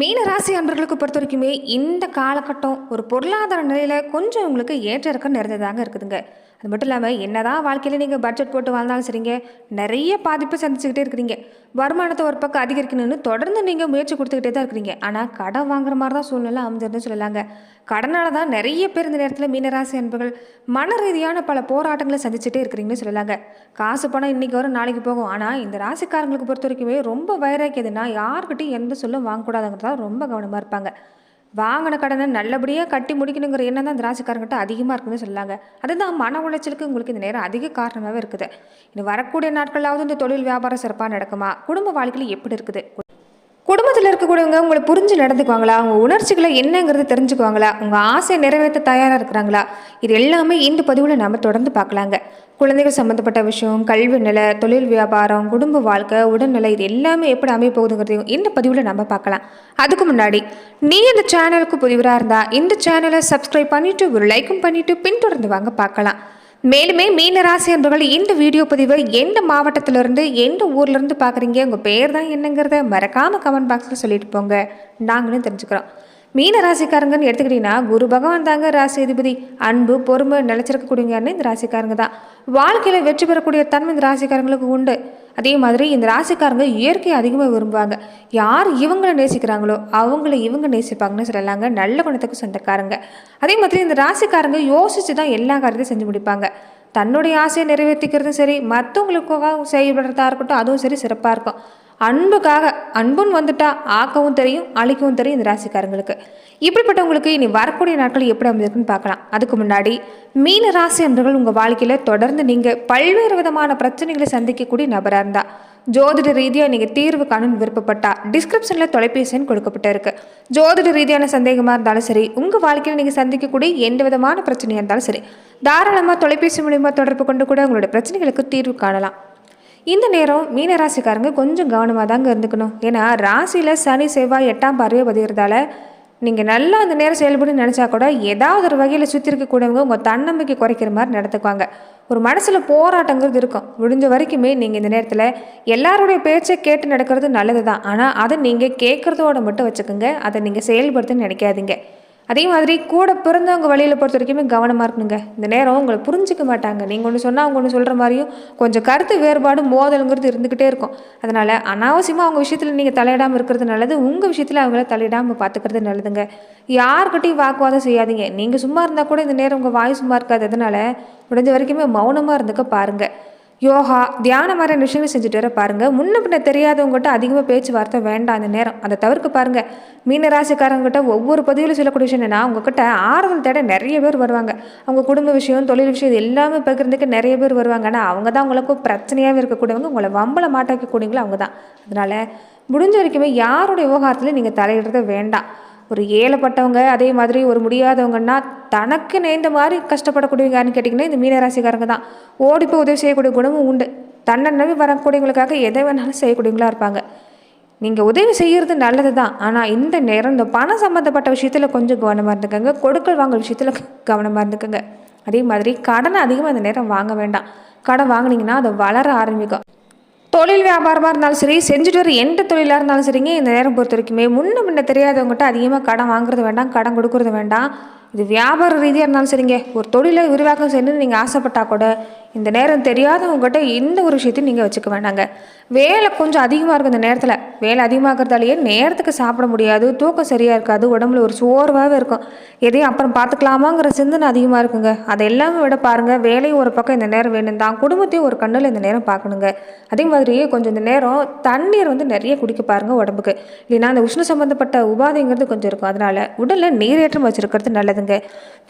மீன ராசி அன்பர்களுக்கு பொறுத்த வரைக்குமே இந்த காலகட்டம் ஒரு பொருளாதார நிலையில் கொஞ்சம் உங்களுக்கு ஏற்ற இறக்கம் நிறைந்ததாங்க இருக்குதுங்க. அது மட்டும் இல்லாமல் என்னதான் வாழ்க்கையில் நீங்கள் பட்ஜெட் போட்டு வாழ்ந்தாலும் சரிங்க நிறைய பாதிப்பு சந்திச்சுக்கிட்டே இருக்கிறீங்க. வருமானத்தை ஒரு பக்கம் அதிகரிக்கணும்னு தொடர்ந்து நீங்கள் முயற்சி கொடுத்துக்கிட்டே தான் இருக்கிறீங்க. ஆனால் கடன் வாங்குற மாதிரி தான் சூழ்நிலை அமைஞ்சிருந்து சொல்லலாங்க. கடனால தான் நிறைய பேர் இந்த நேரத்தில் மீனராசி அன்பர்கள் மன ரீதியான பல போராட்டங்களை சந்திச்சுட்டே இருக்கிறீங்கன்னு சொல்லலாங்க. காசு பணம் இன்னைக்கு வரும் நாளைக்கு போகும். ஆனால் இந்த ராசிக்காரங்களுக்கு பொறுத்த வரைக்குமே ரொம்ப வைராக்கியதுன்னா யார்கிட்டையும் எந்த சொல்லும் வாங்கக்கூடாதுங்கிறதா ரொம்ப கவனமாக இருப்பாங்க. வாங்கின கடனை நல்லபடியாக கட்டி முடிக்கணுங்கிற எண்ணம் தான் இந்த அதிகமாக இருக்குன்னு சொல்லாங்க. அதுதான் மன உளைச்சலுக்கு உங்களுக்கு இந்த நேரம் அதிக காரணமாகவே இருக்குது. இனி வரக்கூடிய நாட்களாவது இந்த தொழில் வியாபாரம் சிறப்பாக நடக்குமா? குடும்ப வாழ்க்கையில் எப்படி இருக்குது? குடும்பத்தில் இருக்கக்கூடியவங்க உங்களை புரிஞ்சு நடந்துக்குவாங்களா? உங்கள் உணர்ச்சிகளை என்னங்கிறது தெரிஞ்சுக்குவாங்களா? உங்கள் ஆசை நிறைவேற்ற தயாராக இருக்கிறாங்களா? இது எல்லாமே இந்த பதிவில் நம்ம தொடர்ந்து பார்க்கலாங்க. குழந்தைகள் சம்மந்தப்பட்ட விஷயம் கல்வி நிலை தொழில் வியாபாரம் குடும்ப வாழ்க்கை உடல்நிலை இது எல்லாமே எப்படி அமைய போகுதுங்கிறதையும் இந்த பதிவில் நம்ம பார்க்கலாம். அதுக்கு முன்னாடி நீ இந்த சேனலுக்கு புதிவராக இருந்தால் இந்த சேனலை சப்ஸ்கிரைப் பண்ணிவிட்டு ஒரு லைக்கும் பண்ணிவிட்டு பின்தொடர்ந்து வாங்க பார்க்கலாம். மேலுமே மீனராசி என்பவர்கள் இந்த வீடியோ பதிவை எந்த மாவட்டத்திலிருந்து எந்த ஊர்லேருந்து பார்க்குறீங்க? உங்கள் பேர் தான் என்னங்கிறத மறக்காமல் கமெண்ட் பாக்ஸில் சொல்லிட்டு போங்க. நாங்களும் தெரிஞ்சுக்கிறோம். மீன ராசிக்காரங்கன்னு எடுத்துக்கிட்டிங்கன்னா குரு பகவான் தாங்க ராசி அதிபதி. அன்பு பொறுமை நிலச்சிருக்கக்கூடியவங்கன்னு இந்த ராசிக்காரங்க தான். வாழ்க்கையில் வெற்றி பெறக்கூடிய தன்மை இந்த ராசிக்காரங்களுக்கு உண்டு. அதே மாதிரி இந்த ராசிக்காரங்க இயற்கையை அதிகமாக விரும்புவாங்க. யார் இவங்களை நேசிக்கிறாங்களோ அவங்கள இவங்க நேசிப்பாங்கன்னு சொல்லலாங்க. நல்ல குணத்துக்கு சொந்தக்காரங்க. அதே மாதிரி இந்த ராசிக்காரங்க யோசித்து தான் எல்லா காரியத்தையும் செஞ்சு முடிப்பாங்க. தன்னுடைய ஆசையை நிறைவேற்றிக்கிறதும் சரி மற்றவங்களுக்காக செயல்படுறதா இருக்கட்டும் அதுவும் சரி சிறப்பாக இருக்கும். அன்புக்காக அன்புன்னு வந்துட்டா ஆக்கவும் தெரியும் அழிக்கவும் தெரியும் இந்த ராசிக்காரங்களுக்கு. இப்படிப்பட்டவங்களுக்கு இனி வரக்கூடிய நாட்கள் எப்படி அமைஞ்சிருக்குன்னு பார்க்கலாம். அதுக்கு முன்னாடி மீன ராசி அன்பர்கள் உங்கள் வாழ்க்கையில் தொடர்ந்து நீங்கள் பல்வேறு விதமான பிரச்சனைகளை சந்திக்கக்கூடிய நபராக இருந்தால் ஜோதிட ரீதியாக நீங்கள் தீர்வு காணும்னு விருப்பப்பட்டா டிஸ்கிரிப்ஷனில் தொலைபேசின்னு கொடுக்கப்பட்டு இருக்கு. ஜோதிட ரீதியான சந்தேகமாக இருந்தாலும் சரி உங்கள் வாழ்க்கையில் நீங்கள் சந்திக்கக்கூடிய எந்த விதமான பிரச்சனையாக இருந்தாலும் சரி தாராளமாக தொலைபேசி மூலியமாக தொடர்பு கொண்டு கூட உங்களோட பிரச்சனைகளுக்கு தீர்வு காணலாம். இந்த நேரம் மீன ராசிக்காரங்க கொஞ்சம் கவனமாக தாங்க இருந்துக்கணும். ஏன்னா ராசியில் சனி செவ்வாய் எட்டாம் பார்வையை பதிகிறதால நீங்கள் நல்லா அந்த நேரம் செயல்படுன்னு நினச்சா கூட ஏதாவது ஒரு வகையில் சுற்றி இருக்கக்கூடியவங்க உங்கள் தன்னம்பிக்கை குறைக்கிற மாதிரி நடத்துக்குவாங்க. ஒரு மனசில் போராட்டங்கிறது இருக்கும். முடிஞ்ச வரைக்குமே நீங்கள் இந்த நேரத்தில் எல்லாருடைய பேச்சை கேட்டு நடக்கிறது நல்லது தான் ஆனால் அதை நீங்கள் கேட்குறதோட மட்டும் வச்சுக்கோங்க. அதை நீங்கள் செயல்படுத்துன்னு நினைக்காதீங்க. அதே மாதிரி கூட பிறந்தவங்க வழியில் பொறுத்த வரைக்குமே கவனமாக இருக்கணுங்க. இந்த நேரம் உங்களை புரிஞ்சிக்க மாட்டாங்க. நீங்கள் ஒன்று சொன்னால் அவங்க ஒன்று சொல்கிற மாதிரியும் கொஞ்சம் கருத்து வேறுபாடு மோதலுங்கிறது இருந்துக்கிட்டே இருக்கும். அதனால் அனாவசியமாக அவங்க விஷயத்தில் நீங்கள் தலையிடாமல் இருக்கிறது நல்லது. உங்கள் விஷயத்தில் அவங்கள தலையிடாமல் பார்த்துக்கிறது நல்லதுங்க. யார்கிட்டையும் வாக்குவாதம் செய்யாதீங்க. நீங்கள் சும்மா இருந்தால் கூட இந்த நேரம் உங்கள் வாய் சும்மா இருக்காது. அதனால் முடிஞ்ச வரைக்குமே மௌனமாக இருந்துக்க பாருங்கள் யோகா தியானம் மாதிரியான விஷயங்கள் செஞ்சுட்டு வர பாருங்கள் முன்ன பின்ன தெரியாதவங்ககிட்ட அதிகமாக பேச்சுவார்த்தை வேண்டாம் அந்த நேரம். அதை தவிர்க்க பாருங்கள் மீனராசிக்காரங்கிட்ட ஒவ்வொரு பதிவில் சொல்லக்கூடிய விஷயம் என்னென்னா உங்ககிட்ட ஆறுதல் தேட நிறைய பேர் வருவாங்க. அவங்க குடும்ப விஷயம் தொழில் விஷயம் இது எல்லாமே பகிர்ந்துக்கு நிறைய பேர் வருவாங்க. ஆனால் அவங்க தான் உங்களுக்கு பிரச்சனையாகவே இருக்கக்கூடியவங்க. உங்களை வம்பளை மாட்டாக்கக்கூடியவங்களும் அவங்க தான். அதனால் முடிஞ்ச வரைக்குமே யாருடைய விவகாரத்துலையும் நீங்கள் தலையிடுறத வேண்டாம். ஒரு ஏழைப்பட்டவங்க அதே மாதிரி ஒரு முடியாதவங்கன்னா தனக்கு நேர்ந்த மாதிரி கஷ்டப்படக்கூடியவங்கன்னு கேட்டிங்கன்னா இந்த மீனராசிக்காரங்க தான். ஓடி போய் உதவி செய்யக்கூடிய குணமும் உண்டு. தன்னை நம்பி வரக்கூடியவங்களுக்காக எதை வேணாலும் செய்யக்கூடியவங்களா இருப்பாங்க. நீங்கள் உதவி செய்கிறது நல்லது தான். ஆனால் இந்த நேரம் இந்த பணம் சம்மந்தப்பட்ட விஷயத்தில் கொஞ்சம் கவனமாக இருந்துக்கோங்க. கொடுக்கல் வாங்கல் விஷயத்தில் கவனமாக இருந்துக்கோங்க. அதே மாதிரி கடனை அதிகமாக இந்த நேரம் வாங்க வேண்டாம். கடன் வாங்கினீங்கன்னா அது வளர ஆரம்பிக்கும். தொழில் வியாபாரமாக இருந்தாலும் சரி செஞ்சுட்டு வர எந்த தொழிலாக இருந்தாலும் சரிங்க இந்த நேரம் பொறுத்த வரைக்குமே முன்ன முன்ன தெரியாதவங்ககிட்ட அதிகமாக கடன் வாங்குறது வேண்டாம் கடன் கொடுக்கறது வேண்டாம். இது வியாபார ரீதியாக இருந்தாலும் சரிங்க ஒரு தொழிலை விரிவாக்கம் செய்யணும்னு நீங்கள் ஆசைப்பட்டால் கூட இந்த நேரம் தெரியாதவங்ககிட்ட எந்த ஒரு விஷயத்தையும் நீங்கள் வச்சுக்க வேண்டாங்க வேலை கொஞ்சம் அதிகமாக இருக்கும் இந்த நேரத்தில். வேலை அதிகமாகிறதாலேயே நேரத்துக்கு சாப்பிட முடியாது தூக்கம் சரியாக இருக்காது உடம்புல ஒரு சோர்வாகவே இருக்கும். எதையும் அப்புறம் பார்த்துக்கலாமாங்கிற சிந்தனை அதிகமாக இருக்குங்க. அதை எல்லாமே விட பாருங்கள் வேலையும் ஒரு பக்கம் இந்த நேரம் வேணும் தான் குடும்பத்தையும் ஒரு கண்ணில் இந்த நேரம் பார்க்கணுங்க. அதே மாதிரி கொஞ்சம் இந்த நேரம் தண்ணீர் வந்து நிறைய குடிக்க பாருங்கள் உடம்புக்கு. இல்லைன்னா அந்த உஷ்ண சம்மந்தப்பட்ட உபாதைங்கிறது கொஞ்சம் இருக்கும். அதனால் உடலில் நீரேற்றம் வச்சுருக்கிறது நல்லதுங்க.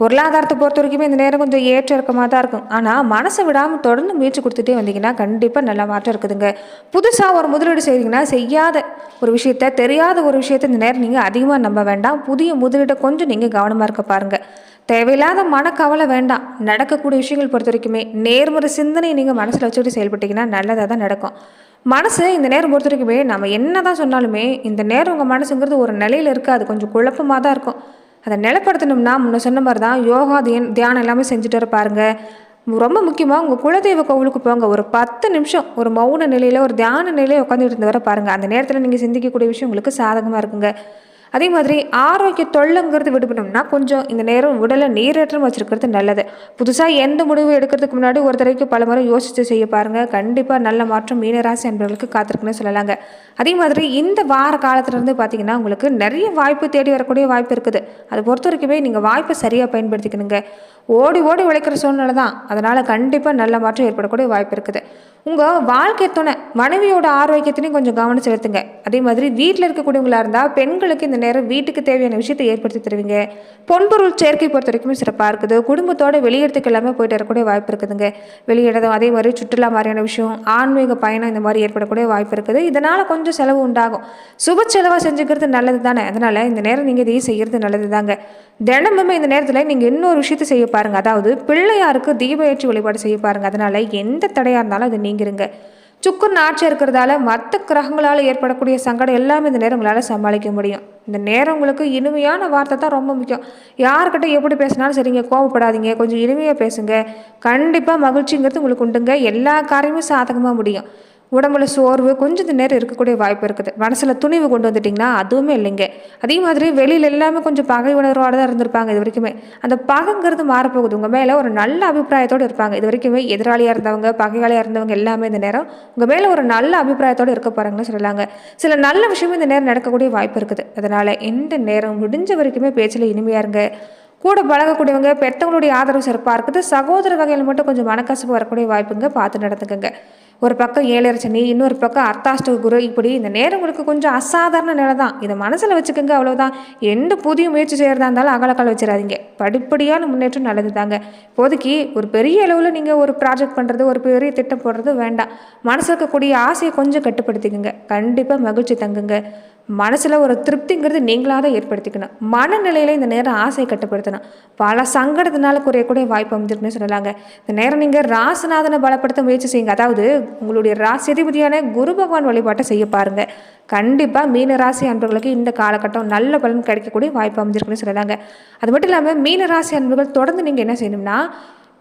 பொருளாதாரத்தை பொறுத்த வரைக்குமே இந்த நேரம் கொஞ்சம் ஏற்ற இருக்கமாக தான் இருக்கும். ஆனால் மனசை விடாமல் தொடர்ந்து முயற்சி கொடுத்துட்டே வந்தீங்கன்னா கண்டிப்பாக நல்ல மாற்றம் இருக்குதுங்க. புதுசாக ஒரு முதலீடு செய்கிறீங்கன்னா செய்யாத ஒரு விஷயத்த தெரியாத ஒரு விஷயத்த இந்த நேரம் நீங்கள் அதிகமாக நம்ப வேண்டாம். புதிய முதலீட்டை கொஞ்சம் நீங்கள் கவனமாக இருக்க பாருங்கள் தேவையில்லாத மனக்கவலை வேண்டாம். நடக்கக்கூடிய விஷயங்கள் பொறுத்த வரைக்குமே நேர்முறை சிந்தனையை நீங்கள் மனசில் வச்சுக்கிட்டு செயல்பட்டீங்கன்னா நல்லதாக தான் நடக்கும். மனசு இந்த நேரம் பொறுத்த வரைக்குமே நம்ம என்ன தான் சொன்னாலுமே இந்த நேரம் உங்கள் மனசுங்கிறது ஒரு நிலையில் இருக்காது கொஞ்சம் குழப்பமாக தான் இருக்கும். அதை நிலப்படுத்தணும்னா முன்ன சொன்ன மாதிரி தான் யோகா தியன் தியானம் எல்லாமே செஞ்சுட்டு வர பாருங்கள் ரொம்ப முக்கியமாக உங்கள் குலதெய்வ கோவிலுக்கு போங்க. ஒரு பத்து நிமிஷம் ஒரு மௌன நிலையில் ஒரு தியான நிலையில் உட்காந்துட்டு இருந்தவரை பாருங்கள் அந்த நேரத்தில் நீங்கள் சிந்திக்கக்கூடிய விஷயம் உங்களுக்கு சாதகமாக இருக்குங்க. அதே மாதிரி ஆரோக்கிய தொல்லைங்கிறது விடுபடணும்னா கொஞ்சம் இந்த நேரம் உடலை நீரேற்றம் வச்சுருக்கிறது நல்லது. புதுசாக எந்த முடிவு எடுக்கிறதுக்கு முன்னாடி ஒரு தடவைக்கு பல முறை யோசித்து செய்ய பாருங்கள் கண்டிப்பாக நல்ல மாற்றம் மீனராசி என்பவர்களுக்கு காத்திருக்குன்னு சொல்லலாங்க. அதே மாதிரி இந்த வார காலத்துலேருந்து பார்த்தீங்கன்னா உங்களுக்கு நிறைய வாய்ப்பு தேடி வரக்கூடிய வாய்ப்பு இருக்குது. அதை பொறுத்த வரைக்குமே நீங்கள் வாய்ப்பை சரியாக பயன்படுத்திக்கணுங்க. ஓடி ஓடி உழைக்கிற சூழ்நிலை தான். அதனால் கண்டிப்பாக நல்ல மாற்றம் ஏற்படக்கூடிய வாய்ப்பு இருக்குது. உங்கள் வாழ்க்கை துணை மனைவியோட ஆரோக்கியத்திலையும் கொஞ்சம் கவனம் செலுத்துங்க. அதே மாதிரி வீட்டில் இருக்கக்கூடியவங்களாக இருந்தால் பெண்களுக்கு இந்த நேரம் வீட்டுக்கு தேவையான விஷயத்தை ஏற்படுத்தி தருவீங்க. பொன்பொருள் சேர்க்கை பொறுத்த வரைக்கும் சிறப்பாக இருக்குது. குடும்பத்தோட வெளியிடத்துக்கு எல்லாமே போயிட்டு வரக்கூடிய வாய்ப்பு இருக்குதுங்க. வெளியிடதும் அதே மாதிரி சுற்றுலா மாதிரியான விஷயம் ஆன்மீக பயணம் இந்த மாதிரி ஏற்படக்கூடிய வாய்ப்பு இருக்குது. இதனால் கொஞ்சம் செலவு உண்டாகும். சுப செலவாக செஞ்சுக்கிறது நல்லது தானே? அதனால் இந்த நேரம் நீங்கள் இதையும் செய்கிறது நல்லது தாங்க. தினமுமே இந்த நேரத்தில் நீங்கள் இன்னொரு விஷயத்தை செய்ய பாருங்கள் அதாவது பிள்ளையாருக்கு தீப ஏற்றி வழிபாடு செய்ய பாருங்கள் அதனால் எந்த தடையாக இருந்தாலும் அது நீங்கிருங்க. சுக்குர் ஆட்சி இருக்கிறதால மற்ற கிரகங்களால் ஏற்படக்கூடிய சங்கடம் எல்லாமே இந்த நேரம் உங்களால் சமாளிக்க முடியும். இந்த நேரம் உங்களுக்கு இனிமையான வார்த்தை தான் ரொம்ப முக்கியம். யார்கிட்ட எப்படி பேசினாலும் சரிங்க கோவப்படாதீங்க கொஞ்சம் இனிமையாக பேசுங்க. கண்டிப்பாக மகிழ்ச்சிங்கிறது உங்களுக்கு உண்டுங்க. எல்லா காரியமும் சாதகமாக முடியும். உடம்புல சோர்வு கொஞ்சம் நேரம் இருக்கக்கூடிய வாய்ப்பு இருக்குது. மனசில் துணிவு கொண்டு வந்துட்டிங்கன்னா அதுவுமே இல்லைங்க. அதே மாதிரி வெளியில் எல்லாமே கொஞ்சம் பகை உணர்வோடு தான் இருந்திருப்பாங்க இது வரைக்குமே. அந்த பகைங்கிறது மாறப்போகுது. உங்கள் மேலே ஒரு நல்ல அபிப்பிராயத்தோடு இருப்பாங்க. இது வரைக்குமே எதிராளியாக இருந்தவங்க பகையாளியாக இருந்தவங்க எல்லாமே இந்த நேரம் உங்கள் மேலே ஒரு நல்ல அபிப்பிராயத்தோடு இருக்க போகிறாங்கன்னு சொல்லலாங்க. சில நல்ல விஷயமும் இந்த நேரம் நடக்கக்கூடிய வாய்ப்பு இருக்குது. அதனால் எந்த நேரம் முடிஞ்ச வரைக்குமே பேச்சில் இனிமையாக இருங்க. கூட பழகக்கூடியவங்க பெற்றவங்களுடைய ஆதரவு சிறப்பாக இருக்குது. சகோதர வகையில் மட்டும் கொஞ்சம் மனக்கசப்பு வரக்கூடிய வாய்ப்புங்க. பார்த்து நடந்துக்கங்க. ஒரு பக்கம் ஏழரை சனி இன்னொரு பக்கம் அர்த்தாஷ்ட குரு. இப்படி இந்த நேரம் உங்களுக்கு கொஞ்சம் அசாதாரண நிலை தான். இதை மனசில் வச்சுக்கோங்க அவ்வளோதான் எந்த புதிய முயற்சி செய்கிறதா இருந்தாலும் அகலக்கால் வச்சிடாதீங்க. படிப்படியான முன்னேற்றம் நல்லது தாங்க இப்போதைக்கு ஒரு பெரிய அளவில் நீங்கள் ஒரு ப்ராஜெக்ட் பண்ணுறது ஒரு பெரிய திட்டம் போடுறது வேண்டாம். மனசுக்கு இருக்கக்கூடிய ஆசையை கொஞ்சம் கட்டுப்படுத்திக்கோங்க. கண்டிப்பாக மகிழ்ச்சி தங்குங்க. மனசில் ஒரு திருப்திங்கிறது நீங்களாக தான் ஏற்படுத்திக்கணும். மனநிலையில் இந்த நேரம் ஆசையை கட்டுப்படுத்தணும். பல சங்கடத்தினால குறையக்கூடிய வாய்ப்பு அமைஞ்சிருக்குன்னு சொல்லலாங்க. இந்த நேரம் நீங்கள் ராசிநாதனை பலப்படுத்த முயற்சி செய்யுங்க. அதாவது உங்களுடைய ராசி குரு பகவான் வழிபாட்டை செய்ய பாருங்கள் கண்டிப்பாக மீன ராசி அன்பர்களுக்கு இந்த காலகட்டம் நல்ல பலன் கிடைக்கக்கூடிய வாய்ப்பு அமைஞ்சிருக்குன்னு சொல்லலாங்க. அது மட்டும் இல்லாமல் மீன ராசி அன்பர்கள் தொடர்ந்து நீங்கள் என்ன செய்யணும்னா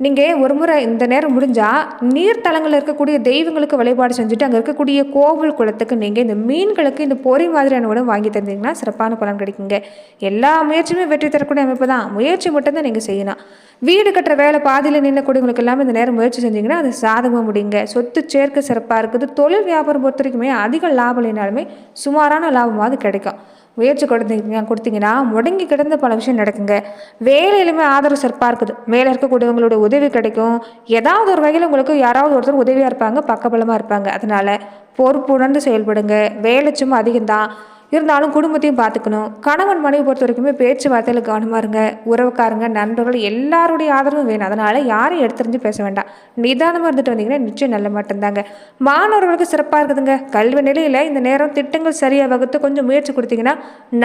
நீங்கள் ஒரு முறை இந்த நேரம் முடிஞ்சால் நீர்த்தலங்களில் இருக்கக்கூடிய தெய்வங்களுக்கு வழிபாடு செஞ்சுட்டு அங்கே இருக்கக்கூடிய கோவில் குளத்துக்கு நீங்கள் இந்த மீன்களுக்கு இந்த பொறி மாதிரியான உணவு வாங்கி தந்தீங்கன்னா சிறப்பான பலன் கிடைக்குங்க. எல்லா முயற்சியுமே வெற்றி தரக்கூடிய அமைப்பு தான். முயற்சி மட்டும்தான் நீங்கள் செய்யணும் வீடு கட்டுற வேலை பாதியில் நின்னக்கூடியவங்களுக்கு எல்லாமே இந்த நேரம் முயற்சி செஞ்சீங்கன்னா அது சாதகமாக முடியுங்க. சொத்து சேர்க்கை சிறப்பாக இருக்குது. தொழில் வியாபாரம் பொறுத்த வரைக்குமே அதிக லாபம் இல்லைனாலுமே சுமாரான லாபமாவது கிடைக்கும். முயற்சி கொடுத்தீங்க கொடுத்தீங்கன்னா முடங்கி கிடந்த பல விஷயம் நடக்குங்க. வேலையிலுமே ஆதரவு சிறப்பாக இருக்குது. மேலே இருக்கக்கூடியவங்களோட உதவி கிடைக்கும். ஏதாவது ஒரு வகையில் உங்களுக்கு யாராவது ஒருத்தர் உதவியாக இருப்பாங்க பக்கபலமாக இருப்பாங்க. அதனால் பொறுப்புணர்ந்து செயல்படுங்க. வேலை சும்மா அதிகம்தான். இருந்தாலும் குடும்பத்தையும் பார்த்துக்கணும். கணவன் மனைவி பொறுத்த வரைக்குமே பேச்சுவார்த்தையில் கவனமாக இருங்க. உறவுக்காரங்க நண்பர்கள் எல்லாருடைய ஆதரவும் வேணும். அதனால் யாரையும் எடுத்துரிஞ்சு பேச வேண்டாம். நிதானமாக இருந்துட்டு வந்தீங்கன்னா நிச்சயம் நல்ல மட்டும்தாங்க மாணவர்களுக்கு சிறப்பாக இருக்குதுங்க. கல்வி நிலையில் இந்த நேரம் திட்டங்கள் சரியாக வகுத்து கொஞ்சம் முயற்சி கொடுத்தீங்கன்னா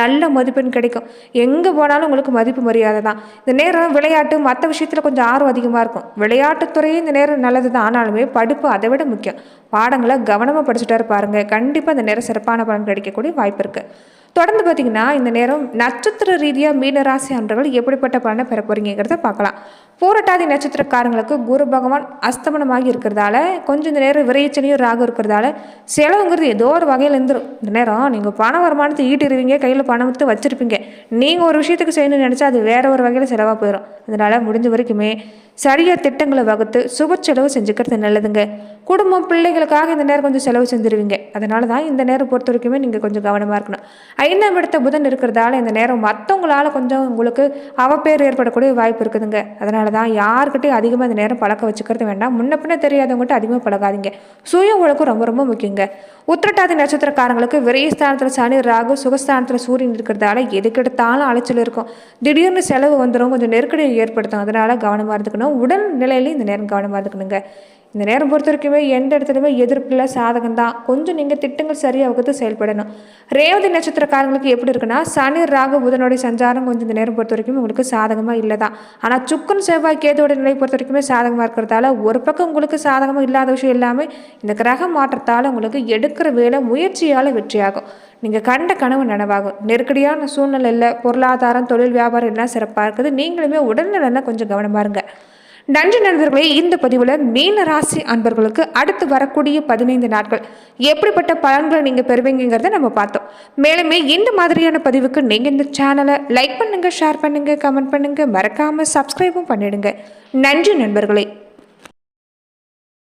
நல்ல மதிப்பெண் கிடைக்கும். எங்கே போனாலும் உங்களுக்கு மதிப்பு மரியாதை தான். இந்த நேரம் விளையாட்டு மற்ற விஷயத்தில் கொஞ்சம் ஆர்வம் அதிகமாக இருக்கும். விளையாட்டுத்துறையும் இந்த நேரம் நல்லது தான் ஆனாலுமே படிப்பு அதை விட முக்கியம். பாடங்களை கவனமாக படிச்சுட்டாரு பாருங்க. கண்டிப்பாக அந்த நேரம் சிறப்பான பலன் கிடைக்கக்கூடிய வாய்ப்பு இருக்குது தொடர்ந்து பார்த்தீங்கன்னா இந்த நேரம் நட்சத்திர ரீதியாக மீனராசி அன்றர்கள் எப்படிப்பட்ட பலனை பெற போகிறீங்கிறத பார்க்கலாம் பூரட்டாதி நட்சத்திரக்காரங்களுக்கு குரு பகவான் அஸ்தமனமாகி இருக்கிறதால கொஞ்சம் இந்த நேரம் விரைச்சனையும் ராகம் இருக்கிறதால செலவுங்கிறது ஏதோ ஒரு வகையில் இருந்துடும் இந்த நேரம் நீங்கள் பண வருமானத்தை ஈட்டிடுவீங்க கையில் பணம் விட்டு வச்சுருப்பீங்க. நீங்கள் ஒரு விஷயத்துக்கு செய்யணும்னு நினச்சா அது வேற ஒரு வகையில் செலவாக போயிடும் அதனால் முடிஞ்ச வரைக்குமே சரியாக திட்டங்களை வகுத்து சுப செலவு செஞ்சுக்கிறது நல்லதுங்க. குடும்பம் பிள்ளைகளுக்காக இந்த நேரம் கொஞ்சம் செலவு செஞ்சுருவீங்க. அதனால தான் இந்த நேரம் பொறுத்த வரைக்குமே நீங்கள் கொஞ்சம் கவனமாக இருக்கணும். ஐந்தாம் இடத்த புதன் இருக்கிறதால இந்த நேரம் மற்றவங்களால கொஞ்சம் உங்களுக்கு அவப்பேர் ஏற்படக்கூடிய வாய்ப்பு இருக்குதுங்க. அதனால தான் யாருக்கிட்டையும் அதிகமாக இந்த நேரம் பழக்க வச்சுக்கிறது வேண்டாம். முன்ன பின்ன தெரியாதவங்ககிட்ட அதிகமாக பழகாதீங்க. சுய ஒழுக்கம் ரொம்ப ரொம்ப முக்கியங்க. உத்திரட்டாதி நட்சத்திரக்காரங்களுக்கு விரைஸ்தானத்தில் சனி ராகு சுகஸ்தானத்தில் சூரியன் இருக்கிறதால எதுக்கெடுத்தாலும் அலைச்சல் இருக்கும். திடீர்னு செலவு வந்துடும் கொஞ்சம் நெருக்கடியை ஏற்படுத்தும். அதனால் கவனமாக இருந்துக்கணும். உடல் நிலையிலையும் இந்த நேரம் கவனமாக இருக்கணுங்க. இந்த நேரம் பொறுத்த வரைக்குமே எந்த இடத்துலையுமே எதிர்ப்பில் சாதகம் தான். கொஞ்சம் நீங்கள் திட்டங்கள் சரியாக வகுத்து செயல்படணும். ரேவதி நட்சத்திரக்காரங்களுக்கு எப்படி இருக்குன்னா சனி ராகு புதனுடைய சஞ்சாரம் கொஞ்சம் இந்த நேரம் பொறுத்த வரைக்கும் உங்களுக்கு சாதகமாக இல்லை தான் ஆனால் சுக்கன் செவ்வாய் கேதுவோட நிலை பொறுத்த வரைக்குமே சாதகமாக இருக்கிறதால ஒரு பக்கம் உங்களுக்கு சாதகமாக இல்லாத விஷயம் எல்லாமே இந்த கிரக மாற்றத்தால் உங்களுக்கு எடுக்கிற வேலை முயற்சியால் வெற்றியாகும். நீங்கள் கண்ட கனவு நனவாகும். நெருக்கடியான சூழ்நிலையில் பொருளாதாரம் தொழில் வியாபாரம் எல்லாம் சிறப்பாக இருக்குது. நீங்களுமே உடல்நலன்னா கொஞ்சம் கவனமாக இருங்க. நன்றி நண்பர்களே இந்த பதிவில் மீன ராசி அன்பர்களுக்கு அடுத்து வரக்கூடிய பதினைந்து நாட்கள் எப்படிப்பட்ட பலன்களை நீங்கள் பெறுவீங்கிறத நம்ம பார்த்தோம். மேலுமே இந்த மாதிரியான பதிவுக்கு நீங்கள் இந்த சேனலை லைக் பண்ணுங்கள் ஷேர் பண்ணுங்கள் கமெண்ட் பண்ணுங்கள் மறக்காமல் சப்ஸ்கிரைபும் பண்ணிடுங்க. நன்றி நண்பர்களே.